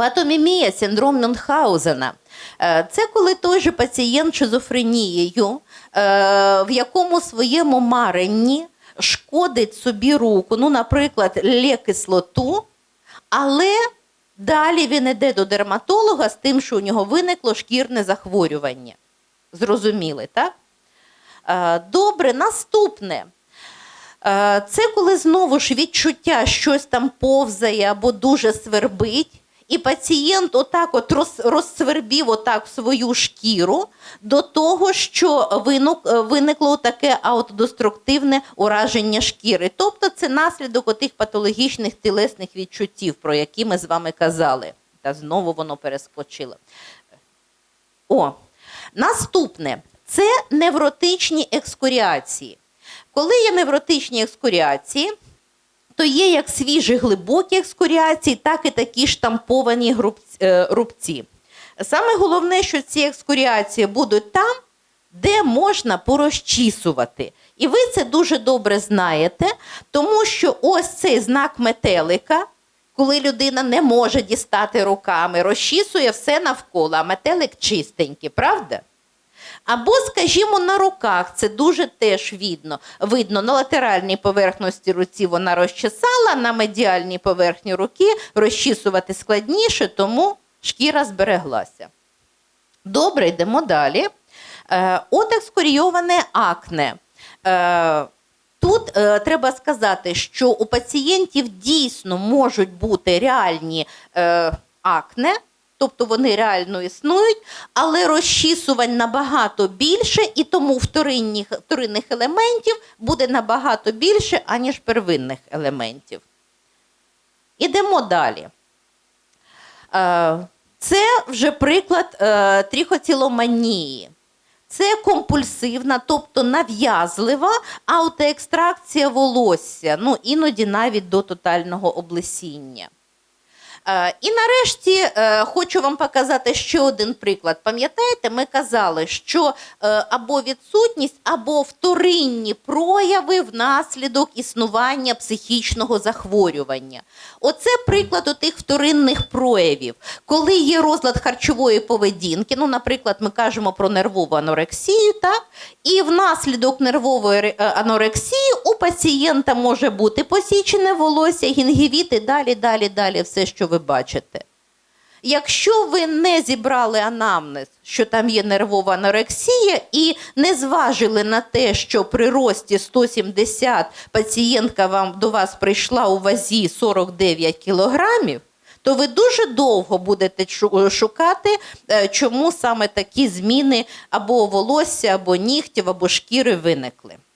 Патомімія, синдром Мюнхгаузена. Е, Це коли той же пацієнт шизофренією е, в якому своєму маренні шкодить собі руку, ну, наприклад, лє-кислоту, але далі він іде до дерматолога з тим, що у нього виникло шкірне захворювання. Зрозуміли, так? Е, Добре, наступне. Це коли знову ж відчуття щось там повзає або дуже свербить, і пацієнт отак от роз, розсвербів отак свою шкіру до того, що виник, виникло таке аутодеструктивне ураження шкіри. Тобто це наслідок отих патологічних тілесних відчуттів, про які ми з вами казали. Та знову воно перескочило. О, наступне це невротичні екскоріації. Коли є невротичні екскоріації, то є як свіжі глибокі екскоріації, так і такі штамповані е, рубці. Саме головне, що ці екскоріації будуть там, де можна порозчісувати. І ви це дуже добре знаєте, тому що ось цей знак метелика, коли людина не може дістати руками, розчісує все навколо, а метелик чистенький, правда? Або, скажімо, на руках це дуже теж видно. Видно, на латеральній поверхності руці вона розчесала, на медіальній поверхні руки розчісувати складніше, тому шкіра збереглася. Добре, йдемо далі. Е, От екскорійоване акне. Е, Тут е, треба сказати, що у пацієнтів дійсно можуть бути реальні е, акне, тобто вони реально існують, але розчісувань набагато більше, і тому вторинних, вторинних елементів буде набагато більше, аніж первинних елементів. Ідемо далі. Е, Це вже приклад е, трихоціломанії. Це компульсивна, тобто нав'язлива аутоекстракція волосся, ну іноді навіть до тотального облесіння. Е, І нарешті е, хочу вам показати ще один приклад. Пам'ятаєте, ми казали, що е, або відсутність, або вторинні прояви внаслідок існування психічного захворювання. Оце приклад отих вторинних проявів. Коли є розлад харчової поведінки, ну, наприклад, ми кажемо про нервову анорексію, так? і внаслідок нервової анорексії у пацієнта може бути посічене волосся, гінгівіт і далі, далі, далі, все, що ви бачите. Якщо ви не зібрали анамнез, що там є нервова анорексія, і не зважили на те, що при рості 170 пацієнтка вам до вас прийшла у вазі 49 кілограмів, то ви дуже довго будете шукати, е, чому саме такі зміни або волосся, або нігтів, або шкіри виникли.